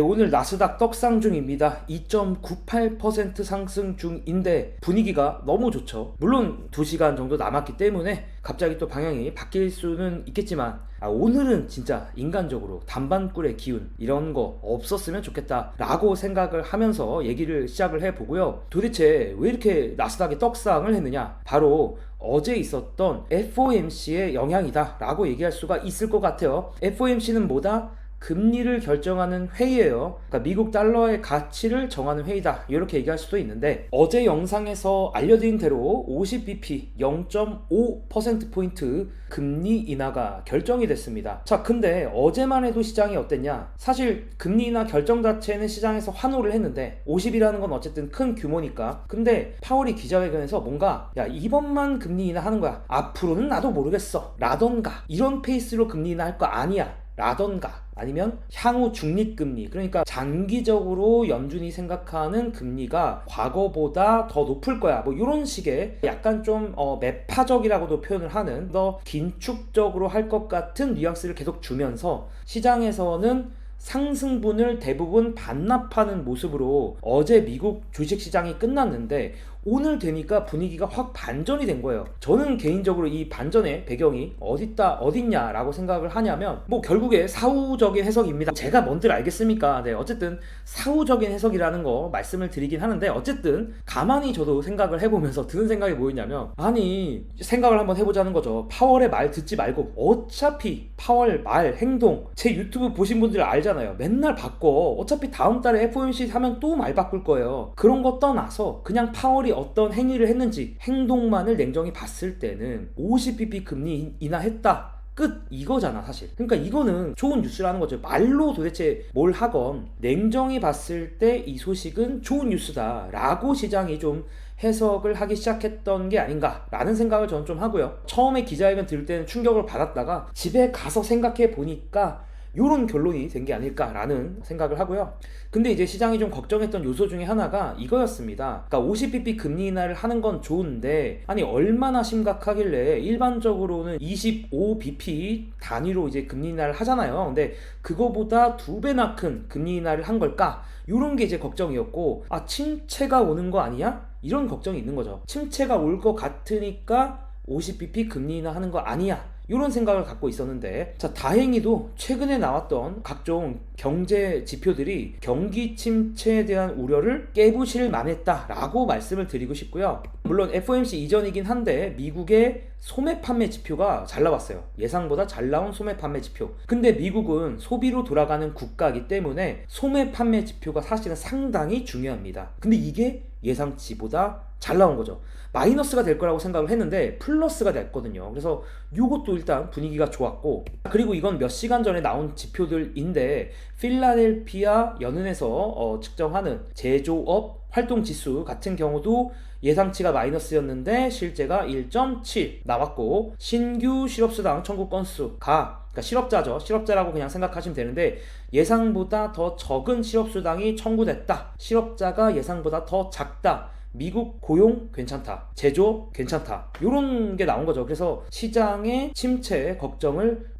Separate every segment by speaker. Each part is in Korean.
Speaker 1: 오늘 나스닥 떡상 중입니다. 2.98% 상승 중인데 분위기가 너무 좋죠. 물론 2시간 정도 남았기 때문에 갑자기 또 방향이 바뀔 수는 있겠지만 아, 오늘은 진짜 인간적으로 단반꿀의 기운 이런 거 없었으면 좋겠다 라고 생각을 하면서 얘기를 시작을 해보고요. 도대체 왜 이렇게 나스닥이 떡상을 했느냐? 바로 어제 있었던 FOMC의 영향이다 라고 얘기할 수가 있을 것 같아요. FOMC는 뭐다? 금리를 결정하는 회의예요. 그러니까 미국 달러의 가치를 정하는 회의다. 이렇게 얘기할 수도 있는데 어제 영상에서 알려드린 대로 50bp 0.5%포인트 금리 인하가 결정이 됐습니다. 자, 근데 어제만 해도 시장이 어땠냐? 사실 금리 인하 결정 자체는 시장에서 환호를 했는데 50이라는 건 어쨌든 큰 규모니까. 근데 파월이 기자회견에서 뭔가 야, 이번만 금리 인하 하는 거야. 앞으로는 나도 모르겠어. 라던가 이런 페이스로 금리 인하 할 거 아니야. 라던가 아니면 향후 중립금리 그러니까 장기적으로 연준이 생각하는 금리가 과거보다 더 높을 거야. 뭐 이런 식의 약간 좀 어, 매파적이라고도 표현을 하는 더 긴축적으로 할 것 같은 뉘앙스를 계속 주면서 시장에서는 상승분을 대부분 반납하는 모습으로 어제 미국 주식시장이 끝났는데 오늘 되니까 분위기가 확 반전이 된 거예요. 저는 개인적으로 이 반전의 배경이 어딨다, 어딨냐라고 생각을 하냐면, 뭐 결국에 사후적인 해석입니다. 제가 뭔들 알겠습니까? 네, 어쨌든 사후적인 해석이라는 거 말씀을 드리긴 하는데, 어쨌든 가만히 저도 생각을 해보면서 드는 생각이 뭐였냐면, 아니, 생각을 한번 해보자는 거죠. 파월의 말 듣지 말고, 어차피 파월 말 행동, 제 유튜브 보신 분들 알잖아요. 맨날 바꿔. 어차피 다음 달에 FOMC 하면 또 말 바꿀 거예요. 그런 거 떠나서 그냥 파월이 어떤 행위를 했는지 행동만을 냉정히 봤을 때는 50bp 금리 인하했다. 끝. 이거잖아 사실. 그러니까 이거는 좋은 뉴스라는 거죠. 말로 도대체 뭘 하건 냉정히 봤을 때 이 소식은 좋은 뉴스다. 라고 시장이 좀 해석을 하기 시작했던 게 아닌가라는 생각을 저는 좀 하고요. 처음에 기자회견 들을 때는 충격을 받았다가 집에 가서 생각해 보니까 요런 결론이 된 게 아닐까라는 생각을 하고요. 근데 이제 시장이 좀 걱정했던 요소 중에 하나가 이거였습니다. 그러니까 50bp 금리 인하를 하는 건 좋은데 아니 얼마나 심각하길래 일반적으로는 25bp 단위로 이제 금리 인하를 하잖아요. 근데 그거보다 두 배나 큰 금리 인하를 한 걸까? 요런 게 이제 걱정이었고 아 침체가 오는 거 아니야? 이런 걱정이 있는 거죠. 침체가 올 것 같으니까 50bp 금리 인하 하는 거 아니야? 이런 생각을 갖고 있었는데 자 다행히도 최근에 나왔던 각종 경제 지표들이 경기 침체에 대한 우려를 깨부실 만했다라고 말씀을 드리고 싶고요. 물론 FOMC 이전이긴 한데 미국의 소매 판매 지표가 잘 나왔어요. 예상보다 잘 나온 소매 판매 지표. 근데 미국은 소비로 돌아가는 국가이기 때문에 소매 판매 지표가 사실은 상당히 중요합니다. 근데 이게 예상치보다 잘 나온 거죠. 마이너스가 될 거라고 생각을 했는데 플러스가 됐거든요. 그래서 이것도 일단 분위기가 좋았고 그리고 이건 몇 시간 전에 나온 지표들인데 필라델피아 연은에서 어, 측정하는 제조업 활동 지수 같은 경우도 예상치가 마이너스였는데 실제가 1.7 나왔고 신규 실업수당 청구 건수가 그러니까 실업자죠. 실업자라고 그냥 생각하시면 되는데 예상보다 더 적은 실업수당이 청구됐다. 실업자가 예상보다 더 작다. 미국 고용 괜찮다. 제조 괜찮다. 이런 게 나온 거죠. 그래서 시장의 침체 걱정을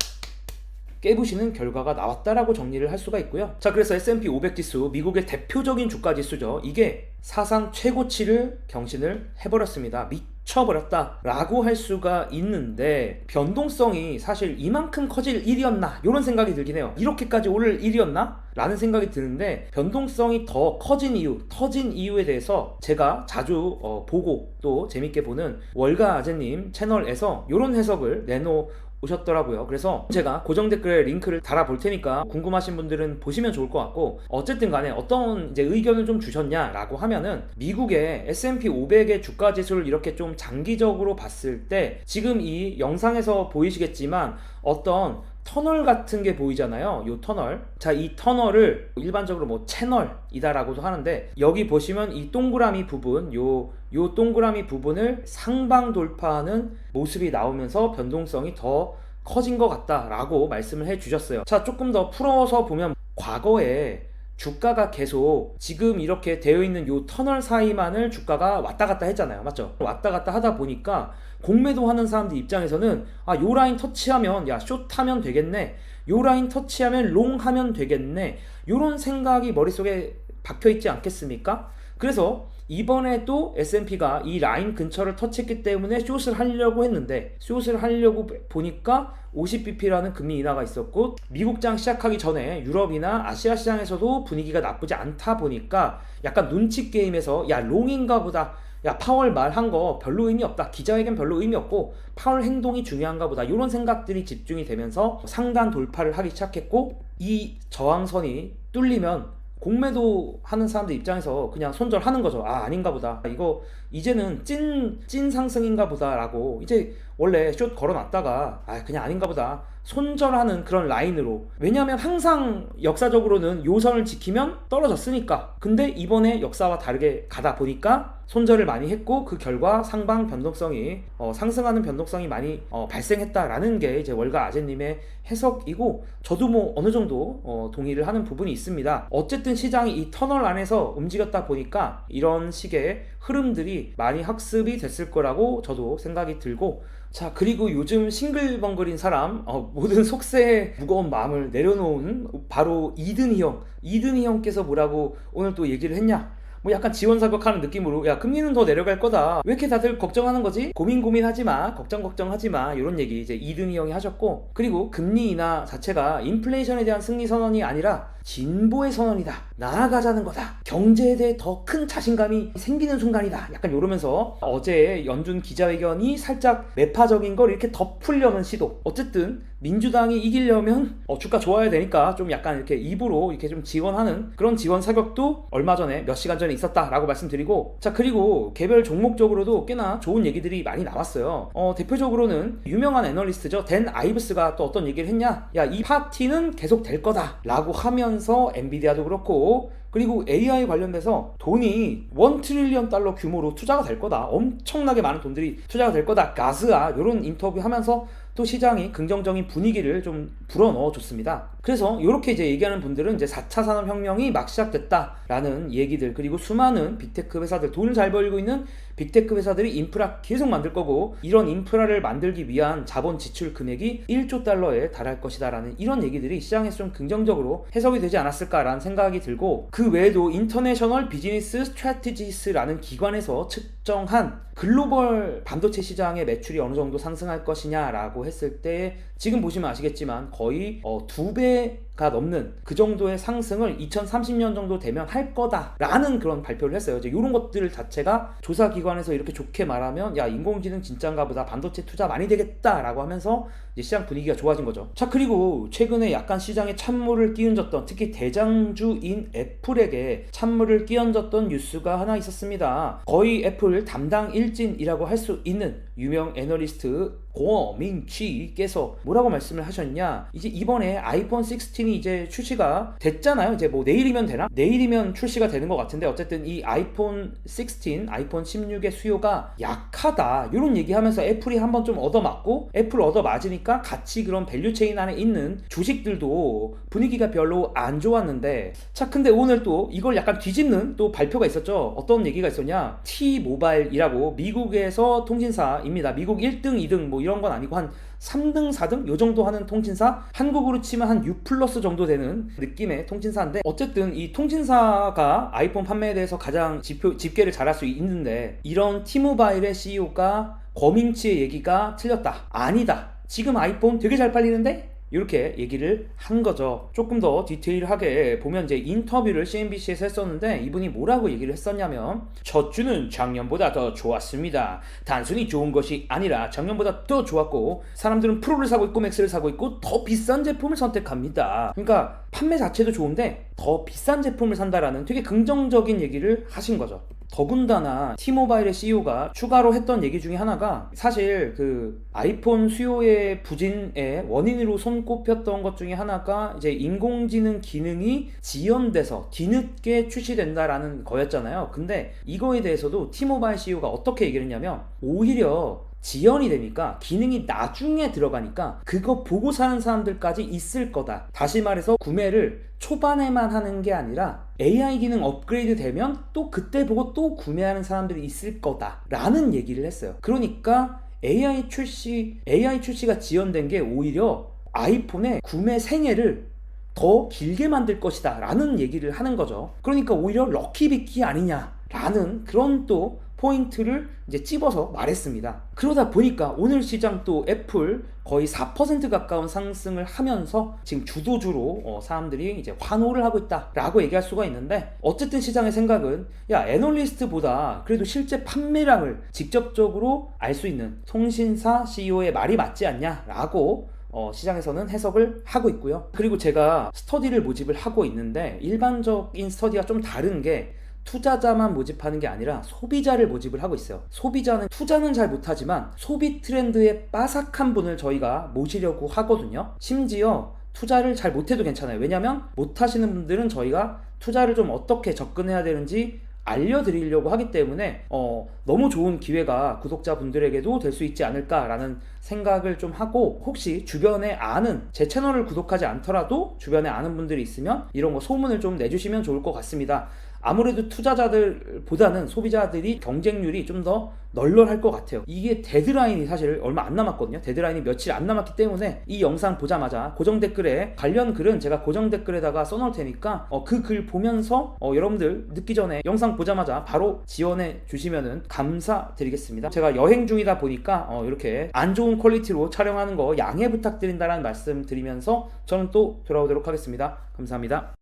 Speaker 1: 깨부시는 결과가 나왔다라고 정리를 할 수가 있고요. 자, 그래서 S&P 500 지수, 미국의 대표적인 주가 지수죠. 이게 사상 최고치를 경신을 해버렸습니다. 미 쳐버렸다라고 할 수가 있는데 변동성이 사실 이만큼 커질 일이었나 이런 생각이 들긴 해요. 이렇게까지 오를 일이었나? 라는 생각이 드는데 변동성이 더 커진 이유, 터진 이유에 대해서 제가 자주 어, 보고 또 재밌게 보는 월가 아재님 채널에서 이런 해석을 내놓 오셨더라고요. 그래서 제가 고정 댓글에 링크를 달아 볼 테니까 궁금하신 분들은 보시면 좋을 것 같고 어쨌든 간에 어떤 이제 의견을 좀 주셨냐라고 하면은 미국의 S&P 500의 주가 지수를 이렇게 좀 장기적으로 봤을 때 지금 이 영상에서 보이시겠지만 어떤 터널 같은 게 보이잖아요. 요 터널. 자, 이 터널을 일반적으로 뭐 채널이다라고도 하는데 여기 보시면 이 동그라미 부분, 요, 요 동그라미 부분을 상방 돌파하는 모습이 나오면서 변동성이 더 커진 것 같다라고 말씀을 해 주셨어요. 자, 조금 더 풀어서 보면 과거에 주가가 계속 지금 이렇게 되어 있는 요 터널 사이만을 주가가 왔다 갔다 했잖아요. 맞죠? 왔다 갔다 하다 보니까 공매도 하는 사람들 입장에서는 아, 요 라인 터치하면 야, 숏 타면 되겠네. 요 라인 터치하면 롱 하면 되겠네. 요런 생각이 머릿속에 박혀 있지 않겠습니까? 그래서 이번에도 S&P가 이 라인 근처를 터치했기 때문에 숏을 하려고 했는데 숏을 하려고 보니까 50bp라는 금리 인하가 있었고 미국장 시작하기 전에 유럽이나 아시아 시장에서도 분위기가 나쁘지 않다 보니까 약간 눈치 게임에서 야 롱인가 보다. 야 파월 말한 거 별로 의미 없다. 기자회견 별로 의미 없고 파월 행동이 중요한가 보다. 이런 생각들이 집중이 되면서 상단 돌파를 하기 시작했고 이 저항선이 뚫리면 공매도 하는 사람들 입장에서 그냥 손절하는 거죠. 아, 아닌가 보다. 이거 이제는 찐, 찐 상승인가 보다라고 이제 원래 숏 걸어놨다가 아, 그냥 아닌가 보다. 손절하는 그런 라인으로. 왜냐하면 항상 역사적으로는 요선을 지키면 떨어졌으니까. 근데 이번에 역사와 다르게 가다 보니까 손절을 많이 했고 그 결과 상방 변동성이 어, 상승하는 변동성이 많이 어, 발생했다라는 게 이제 월가 아재님의 해석이고 저도 뭐 어느 정도 어, 동의를 하는 부분이 있습니다. 어쨌든 시장이 이 터널 안에서 움직였다 보니까 이런 식의 흐름들이 많이 학습이 됐을 거라고 저도 생각이 들고 자 그리고 요즘 싱글벙글인 사람 어, 모든 속세의 무거운 마음을 내려놓은 바로 이든희 형. 이든희 형께서 뭐라고 오늘 또 얘기를 했냐? 뭐 약간 지원 사격하는 느낌으로 야 금리는 더 내려갈 거다. 왜 이렇게 다들 걱정하는 거지? 고민 고민하지 마. 걱정 걱정하지 마. 이런 얘기 이제 이든희 형이 하셨고 그리고 금리 인하 자체가 인플레이션에 대한 승리 선언이 아니라 진보의 선언이다. 나아가자는 거다. 경제에 대해 더 큰 자신감이 생기는 순간이다. 약간 이러면서 어제 연준 기자회견이 살짝 매파적인 걸 이렇게 덮으려는 시도. 어쨌든 민주당이 이기려면 어, 주가 좋아야 되니까 좀 약간 이렇게 입으로 이렇게 좀 지원하는 그런 지원 사격도 얼마 전에 몇 시간 전에 있었다라고 말씀드리고 자 그리고 개별 종목적으로도 꽤나 좋은 얘기들이 많이 나왔어요. 어, 대표적으로는 유명한 애널리스트죠. 댄 아이브스가 또 어떤 얘기를 했냐? 야 이 파티는 계속 될 거다 라고 하면 서 엔비디아도 그렇고 그리고 AI 관련돼서 돈이 1 트릴리언 달러 규모로 투자가 될 거다. 엄청나게 많은 돈들이 투자가 될 거다. 가스아 이런 인터뷰 하면서 또 시장이 긍정적인 분위기를 좀 불어넣어 줬습니다. 그래서 이렇게 이제 얘기하는 분들은 이제 4차 산업혁명이 막 시작됐다라는 얘기들 그리고 수많은 빅테크 회사들 돈을 잘 벌고 있는 빅테크 회사들이 인프라 계속 만들 거고 이런 인프라를 만들기 위한 자본 지출 금액이 1조 달러에 달할 것이다라는 이런 얘기들이 시장에서 좀 긍정적으로 해석이 되지 않았을까라는 생각이 들고 그 외에도 인터내셔널 비즈니스 스트래티지스라는 기관에서 측정한 글로벌 반도체 시장의 매출이 어느 정도 상승할 것이냐라고 했을 때 지금 보시면 아시겠지만 거의 어, 두배 Şimdi 가 넘는 그 정도의 상승을 2030년 정도 되면 할 거다라는 그런 발표를 했어요. 이제 이런 것들 자체가 조사 기관에서 이렇게 좋게 말하면 야 인공지능 진짠가 보다 반도체 투자 많이 되겠다라고 하면서 이제 시장 분위기가 좋아진 거죠. 자 그리고 최근에 약간 시장에 찬물을 끼얹었던 특히 대장주인 애플에게 찬물을 끼얹었던 뉴스가 하나 있었습니다. 거의 애플 담당 일진이라고 할 수 있는 유명 애널리스트 고민치께서 뭐라고 말씀을 하셨냐 이제 이번에 아이폰 16이 이제 출시가 됐잖아요. 이제 뭐 내일이면 되나? 내일이면 출시가 되는 것 같은데 어쨌든 이 아이폰 16 아이폰 16의 수요가 약하다. 이런 얘기하면서 애플이 한번 좀 얻어맞고 애플 얻어맞으니까 같이 그런 밸류 체인 안에 있는 주식들도 분위기가 별로 안 좋았는데 자 근데 오늘 또 이걸 약간 뒤집는 또 발표가 있었죠. 어떤 얘기가 있었냐? T모바일이라고 미국에서 통신사입니다. 미국 1등 2등 뭐 이런 건 아니고 한 3등, 4등 요 정도 하는 통신사 한국으로 치면 한 U 플러스 정도 되는 느낌의 통신사인데 어쨌든 이 통신사가 아이폰 판매에 대해서 가장 지표, 집계를 잘할 수 있는데 이런 T모바일의 CEO가 거민치의 얘기가 틀렸다. 아니다. 지금 아이폰 되게 잘 팔리는데 이렇게 얘기를 한 거죠. 조금 더 디테일하게 보면 이제 인터뷰를 CNBC에서 했었는데 이분이 뭐라고 얘기를 했었냐면 첫 주는 작년보다 더 좋았습니다. 단순히 좋은 것이 아니라 작년보다 더 좋았고 사람들은 프로를 사고 있고 맥스를 사고 있고 더 비싼 제품을 선택합니다. 그러니까 판매 자체도 좋은데 더 비싼 제품을 산다라는 되게 긍정적인 얘기를 하신 거죠. 더군다나 T모바일의 CEO가 추가로 했던 얘기 중에 하나가 사실 그 아이폰 수요의 부진의 원인으로 손꼽혔던 것 중에 하나가 이제 인공지능 기능이 지연돼서 뒤늦게 출시된다라는 거였잖아요. 근데 이거에 대해서도 T모바일 CEO가 어떻게 얘기를 했냐면 오히려 지연이 되니까 기능이 나중에 들어가니까 그거 보고 사는 사람들까지 있을 거다. 다시 말해서 구매를 초반에만 하는 게 아니라 AI 기능 업그레이드 되면 또 그때 보고 또 구매하는 사람들이 있을 거다. 라는 얘기를 했어요. 그러니까 AI 출시, AI 출시가 지연된 게 오히려 아이폰의 구매 생애를 더 길게 만들 것이다 라는 얘기를 하는 거죠. 그러니까 오히려 럭키비키 아니냐 라는 그런 또 포인트를 이제 찝어서 말했습니다. 그러다 보니까 오늘 시장 또 애플 거의 4% 가까운 상승을 하면서 지금 주도주로 어, 사람들이 이제 환호를 하고 있다라고 얘기할 수가 있는데 어쨌든 시장의 생각은 야 애널리스트보다 그래도 실제 판매량을 직접적으로 알 수 있는 통신사 CEO의 말이 맞지 않냐라고 어, 시장에서는 해석을 하고 있고요. 그리고 제가 스터디를 모집을 하고 있는데 일반적인 스터디가 좀 다른 게 투자자만 모집하는 게 아니라 소비자를 모집을 하고 있어요. 소비자는 투자는 잘 못하지만 소비 트렌드에 빠삭한 분을 저희가 모시려고 하거든요. 심지어 투자를 잘 못해도 괜찮아요. 왜냐면 못하시는 분들은 저희가 투자를 좀 어떻게 접근해야 되는지 알려드리려고 하기 때문에 어, 너무 좋은 기회가 구독자분들에게도 될 수 있지 않을까라는 생각을 좀 하고 혹시 주변에 아는 제 채널을 구독하지 않더라도 주변에 아는 분들이 있으면 이런 거 소문을 좀 내주시면 좋을 것 같습니다. 아무래도 투자자들보다는 소비자들이 경쟁률이 좀 더 널널할 것 같아요. 이게 데드라인이 사실 얼마 안 남았거든요. 데드라인이 며칠 안 남았기 때문에 이 영상 보자마자 고정 댓글에 관련 글은 제가 고정 댓글에다가 써놓을 테니까 그글 보면서 어, 여러분들 늦기 전에 영상 보자마자 바로 지원해 주시면 감사드리겠습니다. 제가 여행 중이다 보니까 어, 이렇게 안 좋은 퀄리티로 촬영하는 거 양해 부탁드린다는 말씀 드리면서 저는 또 돌아오도록 하겠습니다. 감사합니다.